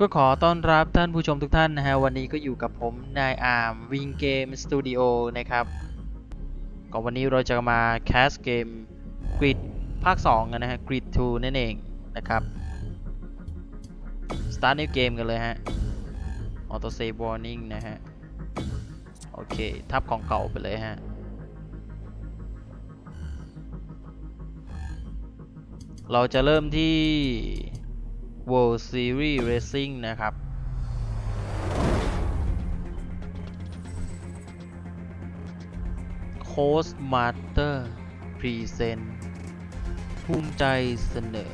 ก็ขอต้อนรับท่านผู้ชมทุกท่านนะฮะ วันนี้ก็อยู่กับผม นายอาร์มวิงเกมสตูดิโอนะครับก็วันนี้เราจะมาแคสเกม Grid ภาค 2 กันนะฮะ Grid 2นั่นเองนะครับ Start new game กันเลยฮะ Auto save warning นะฮะ โอเค ทับของเก่าไปเลยฮะ เราจะเริ่มที่ World Series Racing นะครับ Coast Master Present ภูมิใจเสนอ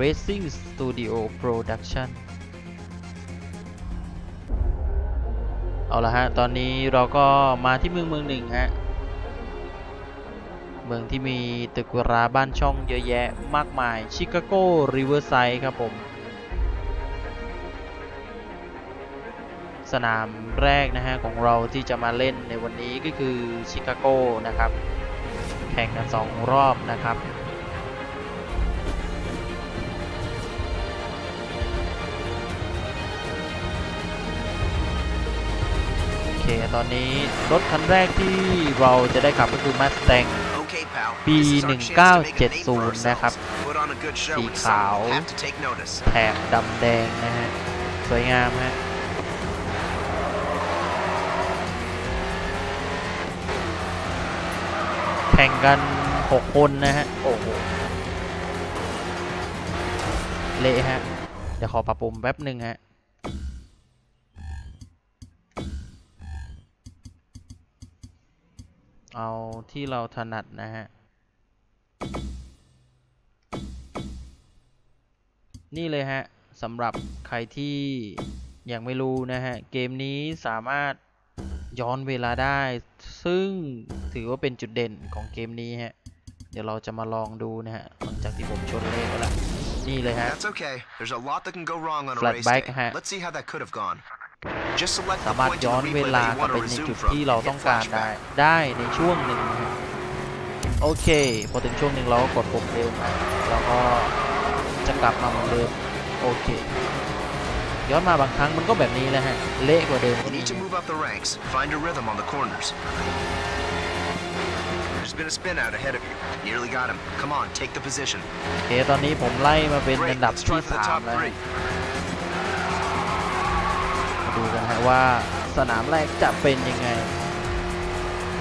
Racing Studio Production เอาละฮะ ตอนนี้เราก็มาที่เมืองเมืองหนึ่งฮะ เมืองที่มีตึกราบ้านช่องเยอะแยะมากมาย ชิคาโกริเวอร์ไซด์ครับผม สนามแรกนะฮะของเราที่จะมาเล่นในวันนี้ก็คือชิคาโกนะครับ แข่งกัน2รอบนะครับโอเคตอนนี้รถคันแรกที่เราจะได้ขับก็คือ Mustang ปี This is our chance to make a name for 1970 นะครับ ourselves. Put on a good show สี and ขาว some have to take notice. แถบดำแดงนะฮะ สวยงามฮะแข่งกัน 6 คนนะฮะ โอ้โห เละฮะ เดี๋ยวขอปรับปรุงแป๊บหนึ่งฮะเอาที่เราถนัดนะฮะ นี่เลยฮะสำหรับใครที่ยังไม่รู้นะฮะ เกมนี้สามารถย้อนเวลาได้ ซึ่งถือว่าเป็นจุดเด่นของเกมนี้ฮะ เดี๋ยวเราจะมาลองดูนะฮะ หลังจากที่ผมชนเลขไปแล้วนี่เลยฮะ That's okay. There's a lot that can go wrong on a Flat race bike day. ฮะ Let's see how that could have gone. Just select the สามารถ point ย้ in อน the เว replay ลาก that กลับ you ไป want to ใน resume จุด from. ที่เรา Hit ต้องการได้ flashback. ได้ในช่วงหนึ่งนะฮะ โอเค พอถึงช่วงหนึ่งเราก็กดปุ่มเดิมนะแล้วก็จะกลับมาเหมือนเดิมโอเค ย้อนมาบางครั้งมันก็แบบนี้แหละฮะ เละกว่าเดิมก็ You มี need to move up the ranks. Find your rhythm on the corners. There's been a spin out ahead of you. Nearly got him. Come on, take the position. โอเคตอนนี้ผมไล่มาเป็น Great. อันดับ Let's ที่ try for the สาม top แล้ว three. มาดูกันฮะว่าสนามแรกจะเป็นยังไง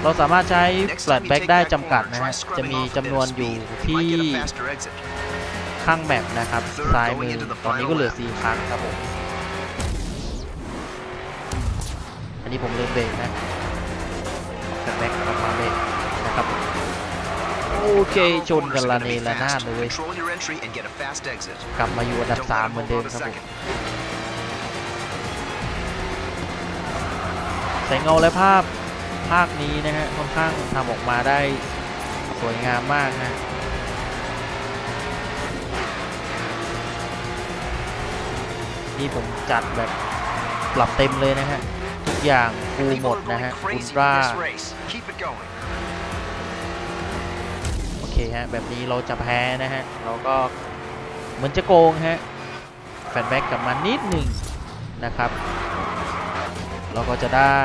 เราสามารถใช้ Next แฟล time ต you แบ็ก take ได้ that จำกัด corner, นะ try ฮะ จะ scrubbing มี off a จำ bit นวน of อยู่ speed. You ที่ might get a faster exit. ข้างแมปนะครับ ซ้ายมือ ตอนนี้ก็เหลือ 4 ครั้งครับผม อันนี้ผมลืมเบรกนะแฟลตแบ็กกลับมาเบรกนะครับผมโอเค ชนกันละเนระนาดเลยเว้ย Control your entry and get a fast exit. กลับมาอยู่อันดับ Don't let 3 him เหมือน hold เดิม on a ครับผม second. แสงเงาและภาพ ภาคนี้นะฮะค่อนข้างทำออกมาได้สวยงามมากฮะนี่ผมจัดแบบปรับเต็มเลยนะฮะ ทุกอย่างฟูหมดนะฮะอุลตร้าโอเคฮะ แบบนี้เราจะแพ้นะฮะ เราก็เหมือนจะโกงฮะ แฟนแบ็กกลับมานิดหนึ่งนะครับ เราก็จะได้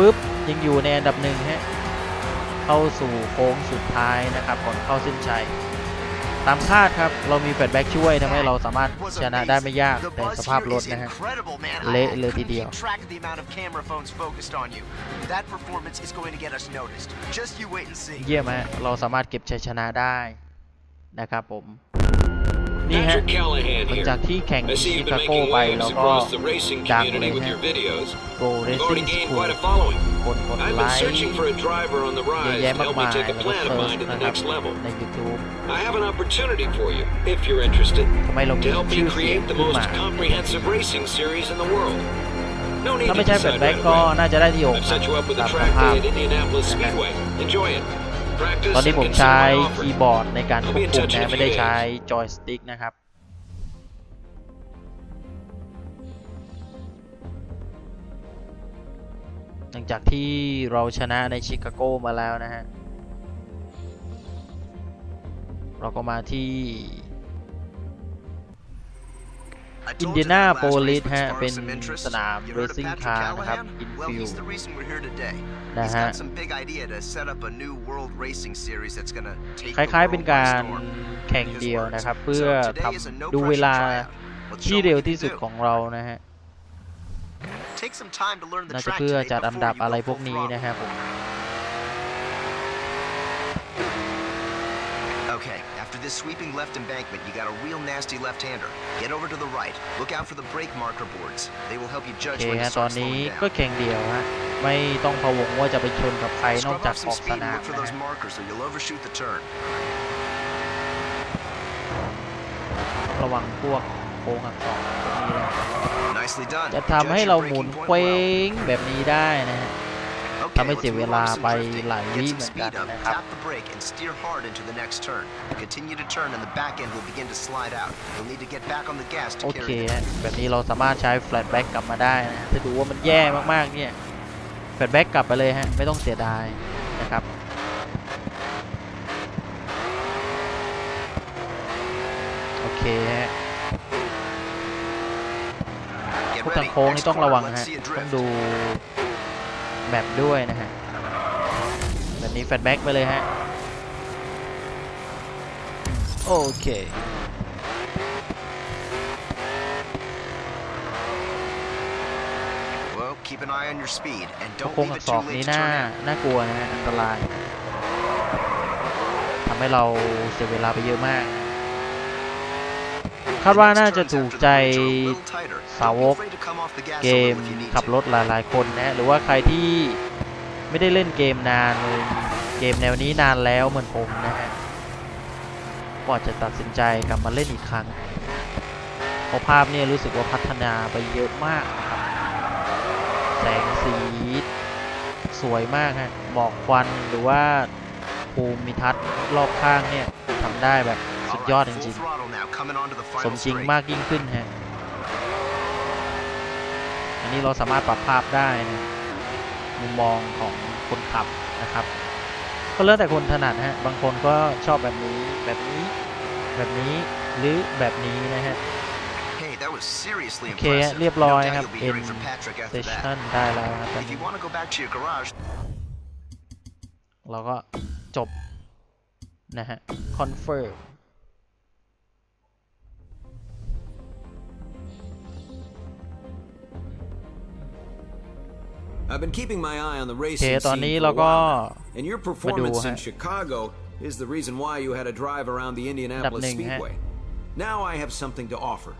ปึ๊บยังอยู่ในอันดับหนึ่งฮะเข้าสู่โค้งสุดท้ายนะครับก่อนเข้าเส้นชัยตามคาดครับเรามีแฟนแบ็กช่วยทำให้เราสามารถ Was ชนะได้ amazing. ไม่ยาก The แต่ buzz สภาพ here รถ is นะฮะ incredible, man. I- เละ I เลยที couldn't เดียว keep track of the amount of camera phones focused on you. That performance is going to get us noticed. Just you wait and see. เยี่ยมฮะเราสามารถเก็บชัยชนะได้นะครับผม นี่ฮะ Patrick Callahan หลัง here. จากที่แข่ง I ที่ see ชิ you've been คาโก making ไป waves แล้วก็ across the racing ดัง community เลย with ฮะ your videos. Pro You've already Racing gained School quite a following. คนกด I've ไล been ค์ searching for a driver on the เยอะ rise แยะ to มาก help me มาย take a แล้วก็ plan เซิ of ร์ช mine to the นะครับ next level. ใน YouTube I have an opportunity for you, if you're interested, ทำไมเรามี to help ชื่ me อเสียง create the ขึ้น most มา comprehensive racing series in the world. No need ถ้า to ไม่ใช่แฟล decide แบ็ก right ก็ away. น่าจะได้ที่6 I've set you up with ตา a มส track ภาพ day at Indianapolis Speedway. Enjoy it. ตอน Practice นี้ and ผม consider ใช้ my คี offer. ย์บอร์ดในการควบคุมนะไม่ได้ใช้จอยสติ๊กนะครับหลังจากที่เราชนะในชิคาโกมาแล้วนะฮะ เราก็มาที่ I อิน told เดี you ยนา that โป last ลิ race ส would ฮะ spark เป็น some interest. สนาม You เร heard of ซิ่ง Patrick คาร์นะครับ Callahan? อิน Well, ฟิล he's the reason we're here today. นะ He's ฮะ got some big idea to set up a new world racing series that's gonna take ค the ล้ายๆเป็น world by การ storm. แข่ง In his เดียว words. นะครับ เพื่อ So ท today is a no ำดูเว pressure ลา tryout. Let's ที่ show เร็ว what you ที่ can สุด do. ของเรานะฮะ Take some time to learn the น่าจะ track เพื่อ today จัด before อันดับ you อะไร go พวก full นี้ throttle. นะครับผม Okay, after this sweeping left embankment, you got a real nasty left-hander. Get over to the right. Look out for the brake marker boards. They will help you โอ judge เค when to ฮะตอ start นนี้ slowing ก็ down. แข่งเดียวฮะไม่ต้องพะวงว่าจะไปชนกับใครนอก Scrub จาก off อ some อกส speed and นาม look for นะ those ฮะ markers or you'll overshoot the turn. ระวังพวกโค้งอักษรพวกนี้นะ Nicely done. จะทำให้ Judge เรา your หมุน braking point เคว้ well. งแบบนี้ได้นะฮะ Okay, ทำให้ let's เสีย move เว on ลา to some ไป drifting. หลาย Get วิ some เหมือน speed กัน up, นะครับ tap the brake, and steer hard into the next turn. Continue to turn, and the back end will begin to slide out. You'll need to get back on the gas โอ to เค carry the ฮะแบบนี้เราสามารถใช้แฟลชแบ็กกลับมาได้นะถ้าดูว่ามันแย่มากๆเนี่ยแฟลชแบ็กกลับไปเลยฮะไม่ต้องเสียดายนะครับโอเคฮะ Get พวก ready. ทางโค้งนี่ Next ต้องระวัง corner, ฮะ let's see it ต้อง drift. ดู แมปด้วยนะฮะแบบนี้แฟลชแบ็กไปเลยฮะ โอเค Well, keep an eye on your speed, and พวก don't โค้ง leave อั it กษ too ร late นี้ to น่า turn in. น่ากลัวนะฮะ อันตรายทำให้เราเสียเวลาไปเยอะมาก คาดว่าน่าจะถูกใจสาวกเกมขับรถหลายๆคนนะหรือว่าใครที่ไม่ได้เล่นเกมนานเลยเกมแนวนี้นานแล้วเหมือนผมนะฮะก็จะตัดสินใจกลับมาเล่นอีกครั้งเพราะภาพเนี่ยรู้สึกว่าพัฒนาไปเยอะมากครับแสงสีสวยมากฮะหมอกควันหรือว่าภูมิทัศน์รอบข้างเนี่ยทำได้แบบ สุดยอดจริงๆสมจริงมากยิ่งขึ้นฮะอันนี้เราสามารถปรับภาพได้นะมุมมองของคนขับนะครับ ก็แล้วแต่คนถนัดฮะบางคนก็ชอบแบบนี้แบบนี้แบบนี้หรือแบบนี้นะฮะ Hey, that was seriously โอเค impressive. เรียบร้อย No doubt ครับ you'll be เป็น hearing from Patrick เซ after ส that. ชั่นได้แล้วครับตอน If นี้ you want to go back to your garage, เราก็จบนะฮะค I've been keeping my eye on the โอเค racing ตอน scene นี้ for เรา a ก็ while now, and your performance in ฮะ Chicago is the reason why you had to drive around the Indianapolis อันดับหนึ่งฮะ Speedway. Now I have something to offer.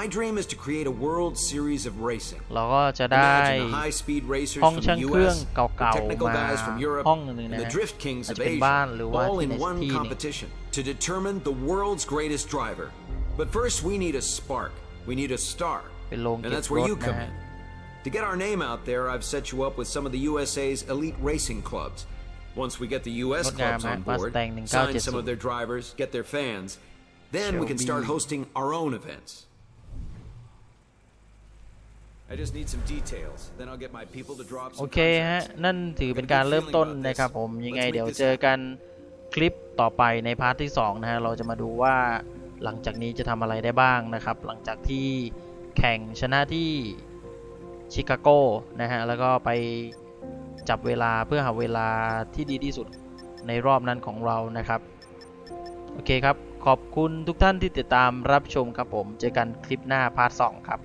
My dream is to create a World Series of racing. เราก็จะได้ Imagine the high-speed racers ห้อง from ช่าง the เครื่อง U.S., เก่า the ๆ technical มา guys from Europe, ห้องหนึ่ง and นะ the ฮะ drift kings อาจ of จะเป็น Asia, บ้านหรือว่า all ที่ in ใน one ที่หนึง competition to determine the world's greatest driver. But first, we need a spark. We need a star. เป็นโรง And เก็บ that's ร where ถ you นะ come ฮะ in. To get our name out there, I've set you up with some of the USA's elite racing clubs. Once we get the US งดงาม clubs ฮะ on board, Mustang sign some of 1970 their drivers, get their fans, then we can start Shelby. hosting our own events. I just need some details. Then I'll get my people to drop โอ some เคฮะ นั่นถือเป็นการเริ่มต้นนะครับผม ยังไงเดี๋ยวเจอกันคลิปต่อไปในพาร์ทที่ 2 นะฮะ เราจะมาดูว่าหลังจากนี้จะทำอะไรได้บ้างนะครับ หลังจากที่แข่งชนะที่ ชิคาโกนะฮะ แล้วก็ไปจับเวลาเพื่อหาเวลาที่ดีที่สุดในรอบนั้นของเรานะครับ โอเคครับ ขอบคุณทุกท่านที่ติดตามรับชมครับผม เจอกันคลิปหน้าพาร์ท 2 ครับ